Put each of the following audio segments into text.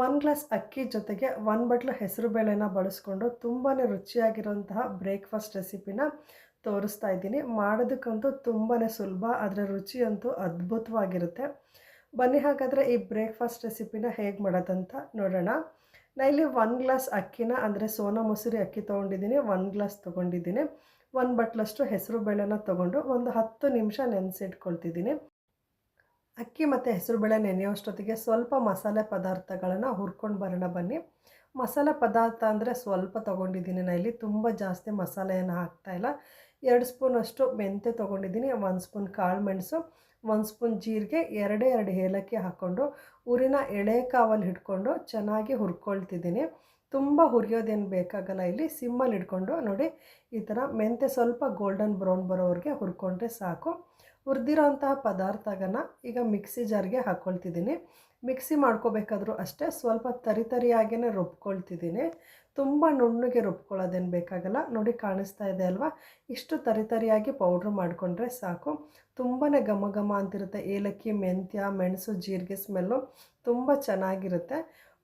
ಒಂದು ಗ್ಲಾಸ್ ಅಕ್ಕಿ ಜೊತೆಗೆ ಒಂದು ಬಟ್ಲು ಹೆಸರು ಬೇಳೆನ ಬಳಸ್ಕೊಂಡು ತುಂಬಾ ರುಚಿಯಾಗಿರೋಂತಹ ಬ್ರೇಕ್ಫಾಸ್ಟ್ ರೆಸಿಪಿನ ತೋರಿಸ್ತಾ ಇದ್ದೀನಿ. ಮಾಡೋದಕ್ಕಂತೂ ತುಂಬಾ ಸುಲಭ ಅದರ ರುಚಿಯಂತೂ ಅದ್ಭುತವಾಗಿರುತ್ತೆ. ಬನ್ನಿ ಹಾಗಾದರೆ ಈ ಬ್ರೇಕ್ಫಾಸ್ಟ್ ರೆಸಿಪಿನ ಹೇಗೆ ಮಾಡೋದಂತ ನೋಡೋಣ. ನಾ ಇಲ್ಲಿ ಒಂದು ಗ್ಲಾಸ್ ಅಕ್ಕಿನ, ಅಂದರೆ ಸೋನಾ ಮೊಸರಿ ಅಕ್ಕಿ ತೊಗೊಂಡಿದ್ದೀನಿ ಒಂದು ಗ್ಲಾಸ್ ತೊಗೊಂಡಿದ್ದೀನಿ. ಒಂದು ಬಟ್ಲಷ್ಟು ಹೆಸರು ಬೇಳೆನ ತೊಗೊಂಡು ಒಂದು ಹತ್ತು ನಿಮಿಷ ನೆನೆಸಿಟ್ಕೊಳ್ತಿದ್ದೀನಿ. ಅಕ್ಕಿ ಮತ್ತು ಹೆಸರುಬೇಳೆ ನೆನೆಯೋಷ್ಟೊತ್ತಿಗೆ ಸ್ವಲ್ಪ ಮಸಾಲೆ ಪದಾರ್ಥಗಳನ್ನು ಹುರ್ಕೊಂಡು ಬರೋಣ ಬನ್ನಿ. ಮಸಾಲೆ ಪದಾರ್ಥ ಅಂದರೆ ಸ್ವಲ್ಪ ತೊಗೊಂಡಿದ್ದೀನಿ ನಾನು ಇಲ್ಲಿ. ತುಂಬ ಜಾಸ್ತಿ ಮಸಾಲೆಯನ್ನು ಹಾಕ್ತಾಯಿಲ್ಲ ಎರಡು ಸ್ಪೂನಷ್ಟು ಮೆಂತೆ ತೊಗೊಂಡಿದ್ದೀನಿ. ಒಂದು ಸ್ಪೂನ್ ಕಾಳು ಮೆಣಸು, ಒಂದು ಸ್ಪೂನ್ ಜೀರಿಗೆ, ಎರಡೇ ಎರಡು ಏಲಕ್ಕಿ ಹಾಕ್ಕೊಂಡು ಊರಿನ ಎಳೆ ಕಾವಲ್ಲಿ ಹಿಡ್ಕೊಂಡು ಚೆನ್ನಾಗಿ ಹುರ್ಕೊಳ್ತಿದ್ದೀನಿ. ತುಂಬ ಹುರಿಯೋದೇನು ಬೇಕಾಗಲ್ಲ ಇಲ್ಲಿ. ಸಿಮ್ಮಲ್ಲಿ ಹಿಡ್ಕೊಂಡು ನೋಡಿ, ಈ ಥರ ಮೆಂತೆ ಸ್ವಲ್ಪ ಗೋಲ್ಡನ್ ಬ್ರೌನ್ ಬರೋವರೆಗೆ ಹುರ್ಕೊಂಡ್ರೆ ಸಾಕು. ಹುರಿದಿರೋಂತಹ ಪದಾರ್ಥಗಳನ್ನ ಈಗ ಮಿಕ್ಸಿ ಜಾರ್ಗೆ ಹಾಕ್ಕೊಳ್ತಿದ್ದೀನಿ ಮಿಕ್ಸಿ ಮಾಡ್ಕೋಬೇಕಾದ್ರೂ ಅಷ್ಟೇ ಸ್ವಲ್ಪ ತರಿ ತರಿಯಾಗೇ ರುಬ್ಕೊಳ್ತಿದ್ದೀನಿ. ತುಂಬ ನುಣ್ಣಗೆ ರುಬ್ಕೊಳ್ಳೋದೇನು ಬೇಕಾಗಲ್ಲ. ನೋಡಿ ಕಾಣಿಸ್ತಾ ಇದೆ ಅಲ್ವಾ? ಇಷ್ಟು ತರಿತರಿಯಾಗಿ ಪೌಡ್ರ್ ಮಾಡಿಕೊಂಡ್ರೆ ಸಾಕು. ತುಂಬಾ ಘಮ ಘಮ ಅಂತಿರುತ್ತೆ. ಏಲಕ್ಕಿ, ಮೆಂತ್ಯ, ಮೆಣಸು, ಜೀರಿಗೆ ಸ್ಮೆಲ್ಲು ತುಂಬ ಚೆನ್ನಾಗಿರುತ್ತೆ.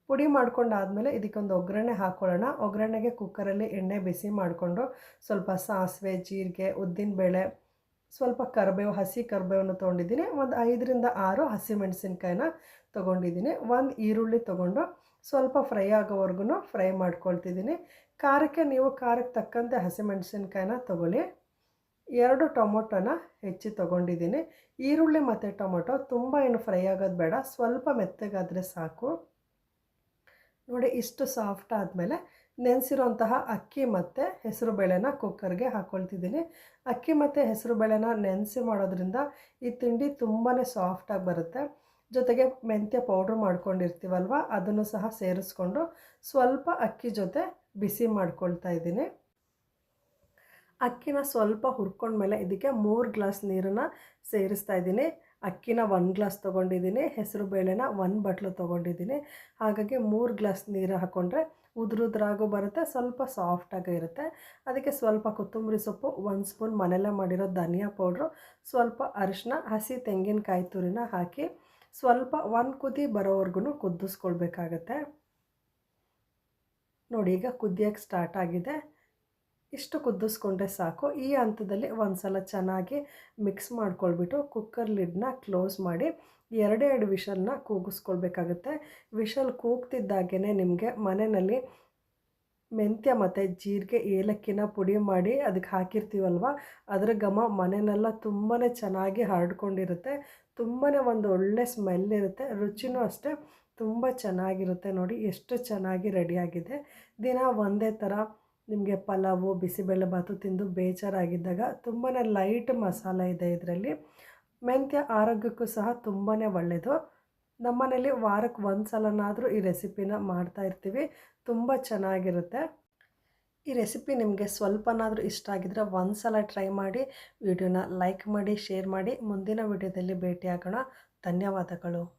ಪುಡಿ ಮಾಡ್ಕೊಂಡಾದಮೇಲೆ ಇದಕ್ಕೊಂದು ಒಗ್ಗರಣೆ ಹಾಕ್ಕೊಳ್ಳೋಣ ಒಗ್ಗರಣೆಗೆ ಕುಕ್ಕರಲ್ಲಿ ಎಣ್ಣೆ ಬಿಸಿ ಮಾಡಿಕೊಂಡು ಸ್ವಲ್ಪ ಸಾಸಿವೆ, ಜೀರಿಗೆ, ಉದ್ದಿನಬೇಳೆ ಸ್ವಲ್ಪ ಕರ್ಬೇವು, ಹಸಿ ಕರಿಬೇವನ್ನು ತೊಗೊಂಡಿದ್ದೀನಿ. ಒಂದು ಐದರಿಂದ ಆರು ಹಸಿಮೆಣಸಿನ್ಕಾಯಿನ ತೊಗೊಂಡಿದ್ದೀನಿ. ಒಂದು ಈರುಳ್ಳಿ ತೊಗೊಂಡು ಸ್ವಲ್ಪ ಫ್ರೈ ಆಗೋವರೆಗೂ ಫ್ರೈ ಮಾಡ್ಕೊಳ್ತಿದ್ದೀನಿ. ಖಾರಕ್ಕೆ ನೀವು ಖಾರಕ್ಕೆ ತಕ್ಕಂತೆ ಹಸಿಮೆಣಸಿನ್ಕಾಯಿನ ತೊಗೊಳ್ಳಿ. ಎರಡು ಟೊಮೊಟೊನ ಹೆಚ್ಚಿ ತೊಗೊಂಡಿದ್ದೀನಿ. ಈರುಳ್ಳಿ ಮತ್ತು ಟೊಮೊಟೊ ತುಂಬ ಏನು ಫ್ರೈ ಆಗೋದು ಬೇಡ. ಸ್ವಲ್ಪ ಮೆತ್ತಗಾದರೆ ಸಾಕು. ನೋಡಿ ಇಷ್ಟು ಸಾಫ್ಟ್ ಆದಮೇಲೆ ನೆನೆಸಿರೋಂತಹ ಅಕ್ಕಿ ಮತ್ತು ಹೆಸರು ಬೇಳೆನ ಕುಕ್ಕರ್ಗೆ ಹಾಕ್ಕೊಳ್ತಿದ್ದೀನಿ ಅಕ್ಕಿ ಮತ್ತು ಹೆಸರು ಬೇಳೆನ ನೆನೆಸಿ ಮಾಡೋದ್ರಿಂದ ಈ ತಿಂಡಿ ತುಂಬಾ ಸಾಫ್ಟಾಗಿ ಬರುತ್ತೆ. ಜೊತೆಗೆ ಮೆಂತ್ಯ ಪೌಡ್ರ್ ಮಾಡ್ಕೊಂಡಿರ್ತೀವಲ್ವ, ಅದನ್ನು ಸಹ ಸೇರಿಸ್ಕೊಂಡು ಸ್ವಲ್ಪ ಅಕ್ಕಿ ಜೊತೆ ಬಿಸಿ ಮಾಡ್ಕೊಳ್ತಾ ಇದ್ದೀನಿ. ಅಕ್ಕಿನ ಸ್ವಲ್ಪ ಹುರ್ಕೊಂಡ್ಮೇಲೆ ಇದಕ್ಕೆ ಮೂರು ಗ್ಲಾಸ್ ನೀರನ್ನು ಸೇರಿಸ್ತಾ ಇದ್ದೀನಿ. ಅಕ್ಕಿನ ಒಂದು ಗ್ಲಾಸ್ ತೊಗೊಂಡಿದ್ದೀನಿ, ಹೆಸರು ಬೇಳೆನ ಒಂದು ಬಟ್ಲು ತೊಗೊಂಡಿದ್ದೀನಿ. ಹಾಗಾಗಿ ಮೂರು ಗ್ಲಾಸ್ ನೀರು ಹಾಕ್ಕೊಂಡ್ರೆ ಉದುರುದ್ರಾಗೂ ಬರುತ್ತೆ, ಸ್ವಲ್ಪ ಸಾಫ್ಟಾಗೂ ಇರುತ್ತೆ. ಅದಕ್ಕೆ ಸ್ವಲ್ಪ ಕೊತ್ತಂಬರಿ ಸೊಪ್ಪು, ಒಂದು ಸ್ಪೂನ್ ಮನೆಯಲ್ಲೇ ಮಾಡಿರೋ ಧನಿಯಾ ಪೌಡ್ರು, ಸ್ವಲ್ಪ ಅರಿಶಿನ ಹಸಿ ತೆಂಗಿನಕಾಯಿ ತುರಿನ ಹಾಕಿ ಸ್ವಲ್ಪ ಒಂದು ಕುದಿ ಬರೋವರೆಗೂ ಕುದಿಸ್ಕೊಳ್ಬೇಕಾಗತ್ತೆ. ನೋಡಿ, ಈಗ ಕುದಿಯೋಕ್ಕೆ ಸ್ಟಾರ್ಟ್ ಆಗಿದೆ. ಇಷ್ಟು ಕುದಿಸ್ಕೊಂಡ್ರೆ ಸಾಕು. ಈ ಹಂತದಲ್ಲಿ ಒಂದು ಸಲ ಚೆನ್ನಾಗಿ ಮಿಕ್ಸ್ ಮಾಡ್ಕೊಳ್ಬಿಟ್ಟು ಕುಕ್ಕರ್ ಲಿಡ್ನ ಕ್ಲೋಸ್ ಮಾಡಿ ಎರಡೆರಡು ವಿಷಲ್ನ ಕೂಗಿಸ್ಕೊಳ್ಬೇಕಾಗುತ್ತೆ. ವಿಷಲ್ ಕೂಗ್ತಿದ್ದಾಗೇ ನಿಮಗೆ ಮನೆಯಲ್ಲಿ ಮೆಂತ್ಯ ಮತ್ತು ಜೀರಿಗೆ, ಏಲಕ್ಕಿನ ಪುಡಿ ಮಾಡಿ ಅದಕ್ಕೆ ಹಾಕಿರ್ತೀವಲ್ವ? ಅದರ ಘಮ ಮನೆಯೆಲ್ಲ ತುಂಬಾ ಚೆನ್ನಾಗಿ ಹರಡ್ಕೊಂಡಿರುತ್ತೆ. ತುಂಬಾ ಒಂದು ಒಳ್ಳೆ ಸ್ಮೆಲ್ ಇರುತ್ತೆ. ರುಚಿನೂ ಅಷ್ಟೇ. ತುಂಬ ಚೆನ್ನಾಗಿರುತ್ತೆ ನೋಡಿ. ಎಷ್ಟು ಚೆನ್ನಾಗಿ ರೆಡಿಯಾಗಿದೆ ದಿನ ಒಂದೇ ಥರ ನಿಮಗೆ ಪಲಾವು ಬಿಸಿಬೇಳೆಭಾತು ತಿಂದು ಬೇಜಾರಾಗಿದ್ದಾಗ ತುಂಬಾ ಲೈಟ್ ಮಸಾಲೆ ಇದೆ ಇದರಲ್ಲಿ. ಮೆಂತ್ಯ ಆರೋಗ್ಯಕ್ಕೂ ಸಹ ತುಂಬಾ ಒಳ್ಳೆಯದು ನಮ್ಮನೇಲಿ ವಾರಕ್ಕೆ ಒಂದು ಸಲನಾದರೂ ಈ ರೆಸಿಪಿನ ಮಾಡ್ತಾ ಇರ್ತೀವಿ. ತುಂಬ ಚೆನ್ನಾಗಿರುತ್ತೆ. ಈ ರೆಸಿಪಿ ನಿಮಗೆ ಸ್ವಲ್ಪನಾದರೂ ಇಷ್ಟ ಆಗಿದ್ರೆ ಒಂದು ಸಲ ಟ್ರೈ ಮಾಡಿ, ವಿಡಿಯೋನ ಲೈಕ್ ಮಾಡಿ, ಶೇರ್ ಮಾಡಿ. ಮುಂದಿನ ವಿಡಿಯೋದಲ್ಲಿ ಭೇಟಿಯಾಗೋಣ. ಧನ್ಯವಾದಗಳು.